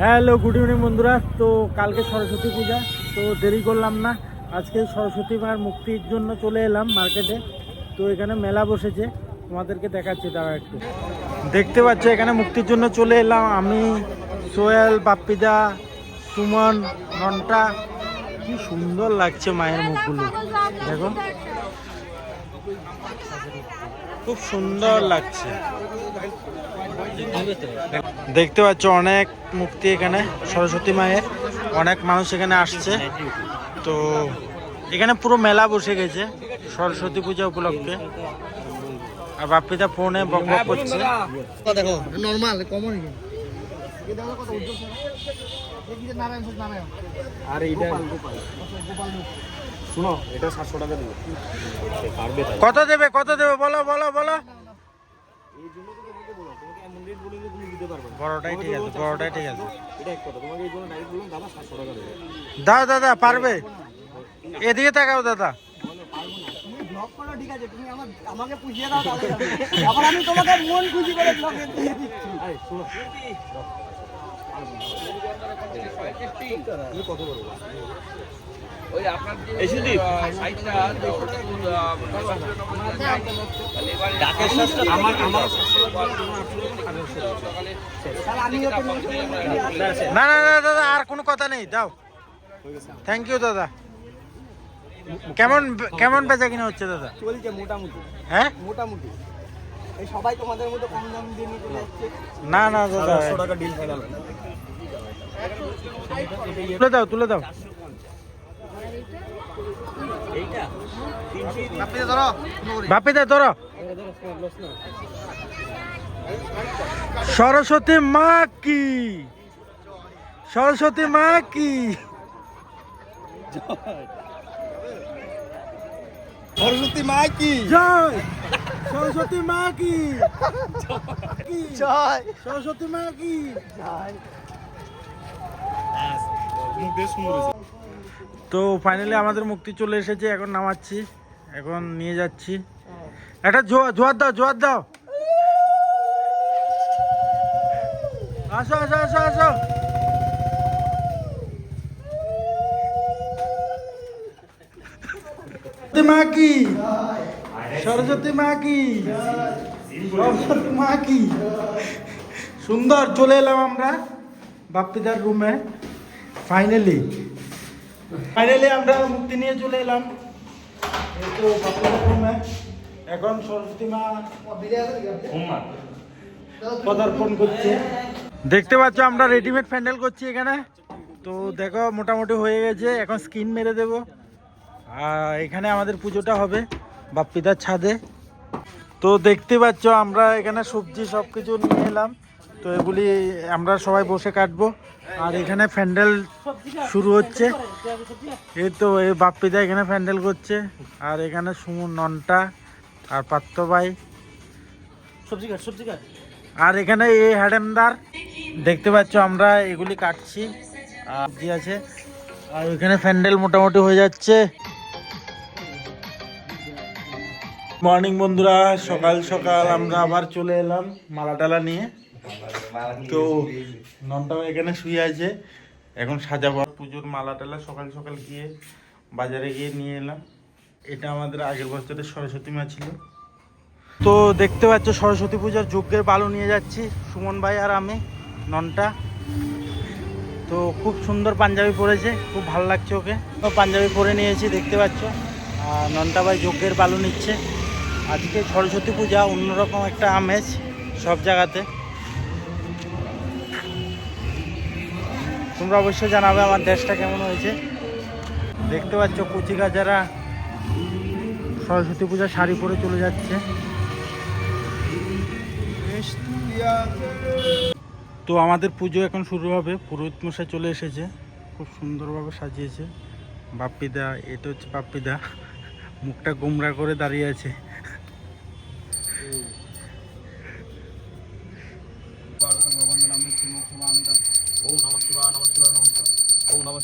Hello good evening বন্ধুরা। তো কালকে সরস্বতী পূজা, তো দেরি করলাম না। আজকে সরস্বতী মার মুক্তির জন্য চলে এলাম মার্কেটে তো এখানে মেলা বসেছে। তোমাদেরকে দেখাচ্ছি তারা একটু। দেখতে পাচ্ছ, এখানে মুক্তির জন্য চলে এলাম আমি, সোহেল, বাপ্পিদা, সুমন, নন্টা। কি সুন্দর লাগছে মায়ের মুখগুলো। দেখো। খুব সুন্দর লাগছে। দেখতে পাচ্ছ অনেক মূর্তি এখানে সরস্বতী মায়ের। অনেক মানুষ এখানে আসছে। তো এখানে পুরো মেলা বসে গেছে সরস্বতী পূজা উপলক্ষে। আর বাপ্পিদা ফোনে বক বক করছে। দেখো নর্মাল কমন নারায়ণ নারায়ণ। আর এইটা শুনো এটা সাতশো টাকা দেবো। কত দেবে কত দেবে? বলো বলো বলো। বড়টাই ঠিক আছে বড়টাই ঠিক আছে। দাদা দাদা পারবে। এদিকে তাকাও দাদা। তুমি ব্লগ করো ঠিক আছে তুমি আমার আমাকে পুষিয়ে দাও তাহলে হবে। আবার আমি তোমাকে মন খুশি করে ব্লগ দিয়ে দিচ্ছি। আরে শোনো। তুমি কত বলব ওই আপনার যে ডাকের আমার আমার না না না দাদা আর কোনো কথা নেই দাও। থ্যাংক ইউ দাদা। কেমন কেমন বেচা কিনা হচ্ছে দাদা? চলছে মোটামুটি। হ্যাঁ? মোটামুটি। এই সবাই তোমাদের মতো কম দাম দিয়ে নিয়ে চলে যাচ্ছে। না না দাদা। সাতশো টাকা ডিল ফাইনাল তুলে দাও তুলে দাও। আপনি ধরো বাপি দা ধরো। সরস্বতী মা কি? সরস্বতী মা কি? সরস্বতী মা কি? জয়। সরস্বতী মা কি? কি? জয়। সরস্বতী মা কি? তো ফাইনালি আমাদের মুক্তি চলে এসেছে, এখন নামাচ্ছি, এখন নিয়ে যাচ্ছি। একটা জোয়ার দাও জোয়ার দাও। আসো আসো আসো আসো। মা কি? সরস্বতী মা কি? সরস্বতী মা কি? সুন্দর, চলে এলাম আমরা বাপ্পিদার রুমে ফাইনালি ফাইনালি আমরা মুক্তি নিয়ে চলে এলাম। এখন সরস্বতী মা পদার্পণ দেখতে পাচ্ছ, আমরা রেডিমেড প্যান্ডেল করছি এখানে। তো দেখো, মোটামুটি হয়ে গেছে। এখন স্কিন মেরে দেব। আর এখানে আমাদের পুজোটা হবে বাপ্পিদার ছাদে। তো দেখতে পাচ্ছ, আমরা এখানে সবজি সব কিছু নিয়ে এলাম। তো এগুলি আমরা সবাই বসে কাটবো। আর এখানে প্যান্ডেল শুরু হচ্ছে। এই তো এই বাপ্পিদা এখানে প্যান্ডেল করছে। আর এখানে সুমন ননটা আর পাত্র ভাই সবজি কাট সবজি কাট। আর এখানে এই হ্যাডেমদার দেখতে পাচ্ছ আমরা এগুলি কাটছি। আর কি আছে? আর ওইখানে প্যান্ডেল মোটামুটি হয়ে যাচ্ছে। মর্নিং বন্ধুরা সকাল সকাল আমরা আবার চলে এলাম মালা টালা নিয়ে। তো ননটাও এখানে শুয়ে আছে। এখন সাজাবো। পুজোর মালা টালা সকাল সকাল গিয়ে বাজারে গিয়ে নিয়ে এলাম। এটা আমাদের আগের বছরের সরস্বতী মা ছিল। তো দেখতে পাচ্ছ, সরস্বতী পূজার যজ্ঞের বালু নিয়ে যাচ্ছি। সুমন ভাই আর আমি, ননটা। তো খুব সুন্দর পাঞ্জাবি পরেছে, খুব ভালো লাগছে ওকে। পাঞ্জাবি পরে নিয়েছি, দেখতে পাচ্ছ। আর ননটা ভাই যজ্ঞের বালু নিচ্ছে। আজকে সরস্বতী পূজা অন্যরকম একটা আমেজ সব জায়গাতে। তোমরা অবশ্যই জানাবে আমার দেশটা কেমন হয়েছে। দেখতে পাচ্ছ কুচিকা যারা সরস্বতী পূজা শাড়ি পরে চলে যাচ্ছে। তো আমাদের পুজো এখন শুরু হবে। পুরোহিত মশাই চলে এসেছে। খুব সুন্দরভাবে সাজিয়েছে। বাপ্পিদা, এটা হচ্ছে বাপ্পিদা। মুখটা গোমরা করে দাঁড়িয়ে আছে।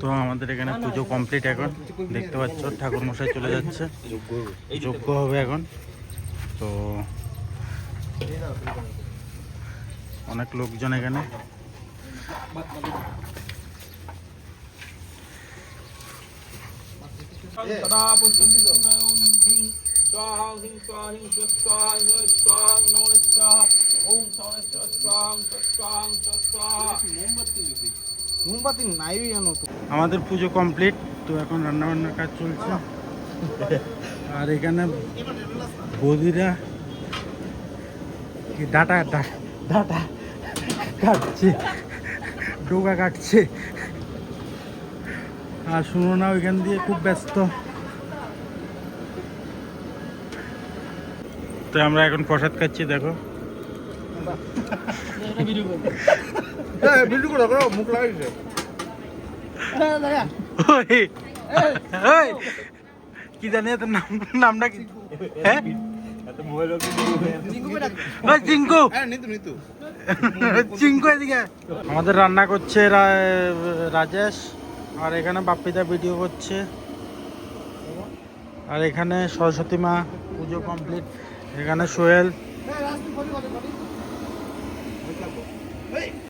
তো আমাদের এখানে পুজো কমপ্লিট এখন। দেখতে পাচ্ছ ঠাকুর মশাই চলে যাচ্ছে। যোগ্য হবে এখন। তো অনেক লোকজন এখানে। সদা মোমবাতি নাই জানো তো। আমাদের পুজো কমপ্লিট তো এখন রান্না বান্নার কাজ চলছে। আর এখানে বৌদিরা কি ডাটা ডাটা কাটছে ডোকা কাটছে। আর শুনো না ওইখান দিয়ে খুব ব্যস্ত। তো আমরা এখন প্রসাদ খাচ্ছি দেখো। ভিডিও করে করো মুখ লাগাইছে ওই, ওই, কি জানি তোর নাম নামটা কি? হ্যাঁ? হ্যাঁ। আমাদের রান্না করছে রাজেশ আর এখানে বাপ্পিদা ভিডিও করছে। আর এখানে সরস্বতী মা পুজো কমপ্লিট এখানে সোহেল।